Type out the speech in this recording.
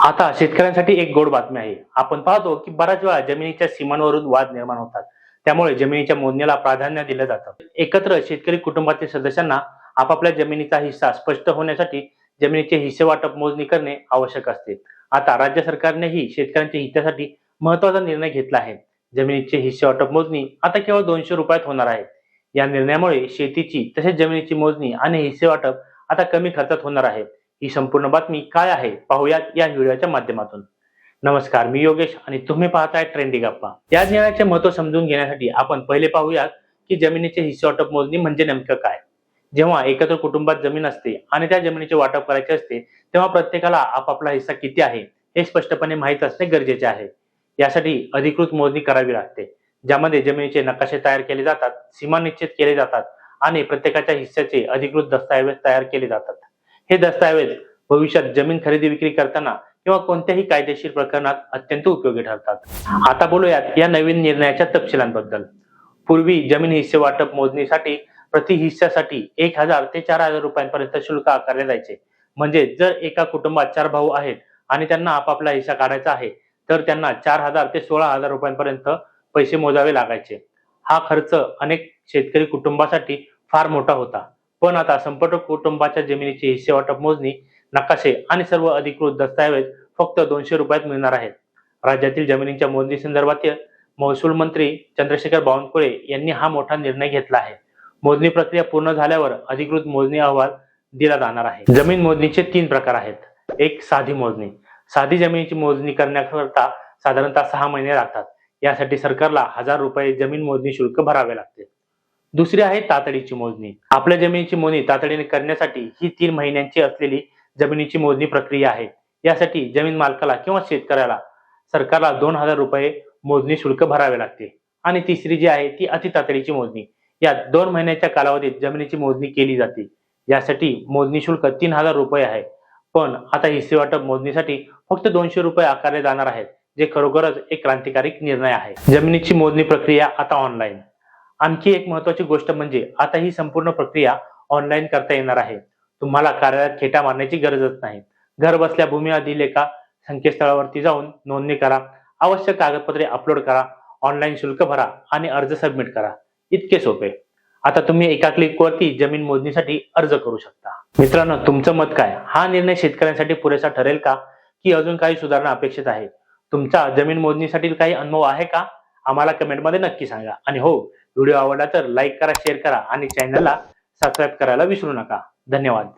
आता शेतकऱ्यांसाठी एक गोड बातमी आहे. आपण पाहतो की बऱ्याच वेळा जमिनीच्या सीमांवरून वाद निर्माण होतात. त्यामुळे जमिनीच्या मोजणीला प्राधान्य दिलं जातं. एकत्र शेतकरी कुटुंबातील सदस्यांना आपापल्या जमिनीचा हिस्सा स्पष्ट होण्यासाठी जमिनीचे हिस्से वाटप मोजणी करणे आवश्यक असते. आता राज्य सरकारनेही शेतकऱ्यांच्या हितासाठी महत्त्वाचा निर्णय घेतला आहे. जमिनीचे हिस्से वाटप मोजणी आता केवळ दोनशे रुपयात होणार आहे. या निर्णयामुळे शेतीची तसेच जमिनीची मोजणी आणि हिस्से वाटप आता कमी खर्चात होणार आहे. ही संपूर्ण बातमी काय आहे पाहूयात या व्हिडिओच्या माध्यमातून. नमस्कार मी योगेश आणि तुम्ही पाहताय ट्रेंडिंग गप्पा. या ज्ञानाचे महत्त्व समजून घेण्यासाठी आपण पहिले पाहूयात की जमिनीचे हिस्से वाटप मोजणी म्हणजे नेमकं काय? जेव्हा एकत्र कुटुंबात जमीन असते आणि त्या जमिनीचे वाटप करायचे असते तेव्हा प्रत्येकाला आपापला हिस्सा किती आहे हे स्पष्टपणे माहीत असणे गरजेचे आहे. यासाठी अधिकृत मोजणी करावी लागते ज्यामध्ये जमिनीचे नकाशे तयार केले जातात सीमा निश्चित केले जातात आणि प्रत्येकाच्या हिस्स्याचे अधिकृत दस्तऐवज तयार केले जातात. हे दस्तऐवज भविष्यात जमीन खरेदी विक्री करताना किंवा कोणत्याही कायदेशीर प्रकरणात अत्यंत उपयोगी ठरतात. आता बोलूयात या नवीन निर्णयाच्या तपशिलांबद्दल. पूर्वी जमीन हिस्से वाटप मोजणीसाठी प्रति हिस्स्यासाठी एक हजार ते चार हजार रुपयांपर्यंत शुल्क आकारले जायचे. म्हणजे जर एका कुटुंबात चार भाऊ आहेत आणि त्यांना आपापला हिस्सा काढायचा आहे तर त्यांना चार हजार ते सोळा हजार रुपयांपर्यंत पैसे मोजावे लागायचे. हा खर्च अनेक शेतकरी कुटुंबासाठी फार मोठा होता. पण आता संपर्क कुटुंबाच्या जमिनीची हिस्से वाटप मोजणी नकाशे आणि सर्व अधिकृत दस्तऐवज फक्त दोनशे रुपयात मिळणार आहेत. राज्यातील जमिनीच्या मोजणी संदर्भात महसूल मंत्री चंद्रशेखर बावनकुळे यांनी हा मोठा निर्णय घेतला आहे. मोजणी प्रक्रिया पूर्ण झाल्यावर अधिकृत मोजणी अहवाल दिला जाणार आहे. जमीन मोजणीचे तीन प्रकार आहेत. एक साधी मोजणी. साधी जमिनीची मोजणी करण्याकरता साधारणतः सहा महिने लागतात. यासाठी सरकारला हजार रुपये जमीन मोजणी शुल्क भरावे लागते. दुसरी आहे तातडीची मोजणी. आपल्या जमिनीची मोजणी तातडीने करण्यासाठी ही तीन महिन्यांची असलेली जमिनीची मोजणी प्रक्रिया आहे. यासाठी जमीन मालकाला किंवा शेतकऱ्याला सरकारला दोन हजार रुपये मोजणी शुल्क भरावे लागते. आणि तिसरी जी आहे ती अति तातडीची मोजणी. यात दोन महिन्याच्या कालावधीत जमिनीची मोजणी केली जाते. यासाठी मोजणी शुल्क तीन हजार रुपये आहे. पण आता हिस्से वाटप मोजणीसाठी फक्त दोनशे रुपये आकारले जाणार आहेत जे खरोखरच एक क्रांतिकारी निर्णय आहे. जमिनीची मोजणी प्रक्रिया आता ऑनलाईन आणखी एक महत्वाची गोष्ट म्हणजे आता ही संपूर्ण प्रक्रिया ऑनलाईन करता येणार आहे. तुम्हाला कार्यालयात खेटा मारण्याची गरजच नाही. घर बसल्या भूमी अधिलेखा संकेतस्थळावरती जाऊन नोंदणी करा. आवश्यक कागदपत्रे अपलोड करा. ऑनलाईन शुल्क भरा आणि अर्ज सबमिट करा. इतके सोपे. आता तुम्ही एका क्लिकवरती जमीन मोजणीसाठी अर्ज करू शकता. मित्रांनो तुमचं मत काय? हा निर्णय शेतकऱ्यांसाठी पुरेसा ठरेल का? की अजून काही सुधारणा अपेक्षित आहे? तुमचा जमीन मोजणीसाठी काही अनुभव आहे का? आम्हाला कमेंटमध्ये नक्की सांगा. आणि हो व्हिडिओ आवडला तर लाईक करा शेअर करा आणि चॅनलला सबस्क्राईब करायला विसरू नका. धन्यवाद.